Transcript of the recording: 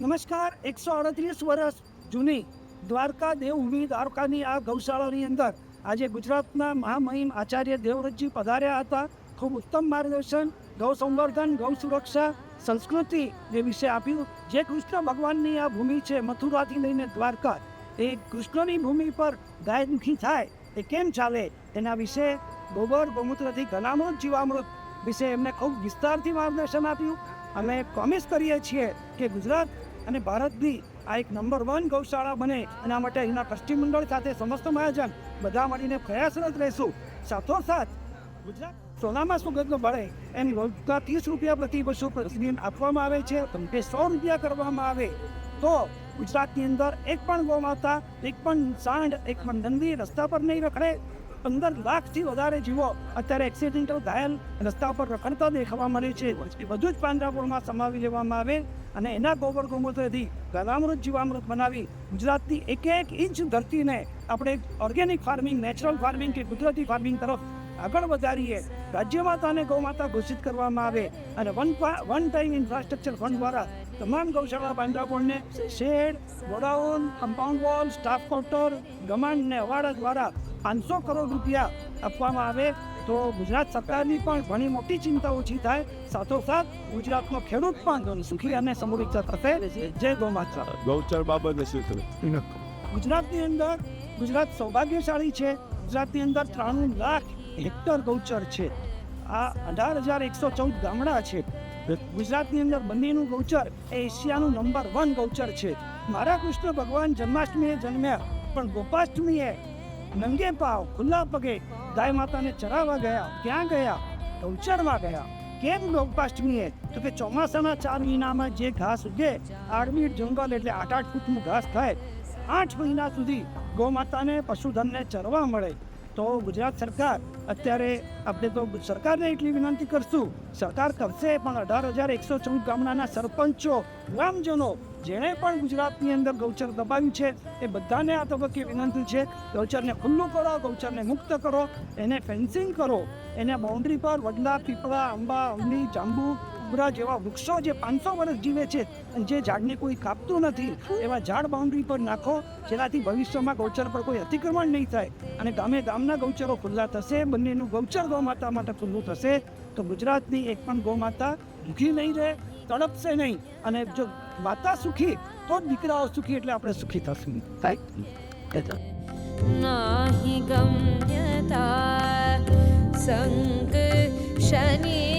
નમસ્કાર, એકસો અડત્રીસ વર્ષ જૂની દ્વારકા દેવભૂમિ દ્વારકાની આ ગૌશાળાની અંદર આજે ગુજરાતના મહામહિમ આચાર્ય દેવવ્રતજી પધાર્યા હતા. ખૂબ ઉત્તમ માર્ગદર્શન, ગૌ સંવર્ધન, ગૌ સુરક્ષા, સંસ્કૃતિ જે વિશે આપ્યું. જે કૃષ્ણ ભગવાનની આ ભૂમિ છે, મથુરાથી લઈને દ્વારકા, એ કૃષ્ણની ભૂમિ પર ગાય થાય એ કેમ ચાલે એના વિશે ગોબર ગૌમૂત્રથી ઘનામૃત, જીવામૃત વિશે એમને ખૂબ વિસ્તારથી માર્ગદર્શન આપ્યું. અમે પ્રોમિસ કરીએ છીએ કે ગુજરાત અને ભારતની આ એક નંબર વન ગૌશાળા બને. એના માટે અહીંના ટ્રસ્ટી મંડળ સાથે સમસ્ત મહાજન બધા મળીને પ્રયાસરત રહેશું. સાથોસાથ ગુજરાત સોનામાં સુગંધ મળે? એમ રોજના ત્રીસ રૂપિયા પ્રતિ પશુ પ્રતિદિન આપવામાં આવે છે. કે સો રૂપિયા કરવામાં આવે. તો ગુજરાતની અંદર એક પણ ગૌમાતા, એક પણ સાંડ એક પણ નંદી રસ્તા પર નહીં રખડે. પંદર લાખથી વધારે જીવો અત્યારે એક્સિડેન્ટલ ઘાયલ રસ્તા પર રખડતા દેખાવા મળે છે. એ બધું જ પાંજરાપોળમાં સમાવી લેવામાં આવે અને એના ગોબર ગોમૂત્રથી ગલામૃત જીવામૃત બનાવી ગુજરાતની એક એક ઇંચ ધરતીને આપણે ઓર્ગેનિક ફાર્મિંગ નેચરલ ફાર્મિંગ કે કુદરતી ફાર્મિંગ તરફ આગળ વધારીએ. રાજ્ય માતાને ગૌ માતા ઘોષિત કરવામાં આવે અને one one time infrastructure fund દ્વારા તમામ ગૌશાળા પાંજરાપોળને shed, godown compound wall staff quarter ગમાન ને અવાડા દ્વારા પાંચસો કરોડ રૂપિયા આપવામાં આવે તો ગુજરાત સરકારની પણ ઘણી મોટી ચિંતા ઓછી થાય. સાથોસાથ ગુજરાતનો ખેડૂત પણ સુખી અને સમૃદ્ધ થશે. જય ગૌમાતા. ગૌચર બાબતે શું ગુજરાતની અંદર ગુજરાત સૌભાગ્યશાળી છે. ગુજરાતની અંદર ત્રાણું લાખ હેક્ટર ગૌચર છે. આ અઢાર હજાર એકસો ચૌદ ગામડા છે. ગુજરાતની અંદર બંનેનું ગૌચર એ એશિયાનું નંબર વન ગૌચર છે. મારા કૃષ્ણ ભગવાન જન્માષ્ટમીએ જન્મ્યા પણ ગોપાષ્ટમીએ નંગે પાવ ખુલ્લા પગે ગાય માતાને ચરાવવા ગયા ક્યાં ગયા ગૌચરમાં ગયા કેમ ગોપાષ્ટમીએ તો કે ચોમાસાના ચાર મહિનામાં જે ઘાસ ઉગે આડમીટ જંગલ એટલે આઠ આઠ ફૂટનું ઘાસ થાય આઠ મહિના સુધી ગૌ માતાને પશુધનને ચરવા મળે તો ગુજરાત સરકાર અત્યારે આપણે તો સરકારને એટલી વિનંતી કરશું. સરકાર કરશે પણ અઢાર હજાર એકસો ચૌદ ગામડાના સરપંચો ગ્રામજનો જેણે પણ ગુજરાતની અંદર ગૌચર દબાવ્યું છે, એ બધાને આ તબક્કે વિનંતી છે, ગૌચરને ખુલ્લું કરો, ગૌચરને મુક્ત કરો, એને ફેન્સિંગ કરો, એને બાઉન્ડ્રી પર વડલા, પીપળા, આંબા અમલી જાંબુ ઉબરા જેવા વૃક્ષો જે પાંચસો વર્ષ જીવે છે જે ઝાડને કોઈ કાપતું નથી, એવા ઝાડ બાઉન્ડ્રી પર નાખો, જેનાથી ભવિષ્યમાં ગૌચર પર કોઈ અતિક્રમણ નહીં થાય અને ગામે ગામના ગૌચરો ખુલ્લા થશે, બંનેનું ગૌચર ગૌ માતા માટે ખુલ્લું થશે તો ગુજરાતની એક પણ ગૌ માતા ભૂખી નહીં રહે, તડપશે નહીં. અને જો માતા સુખી, તો દીકરાઓ સુખી એટલે આપણે સુખી થશું. થાય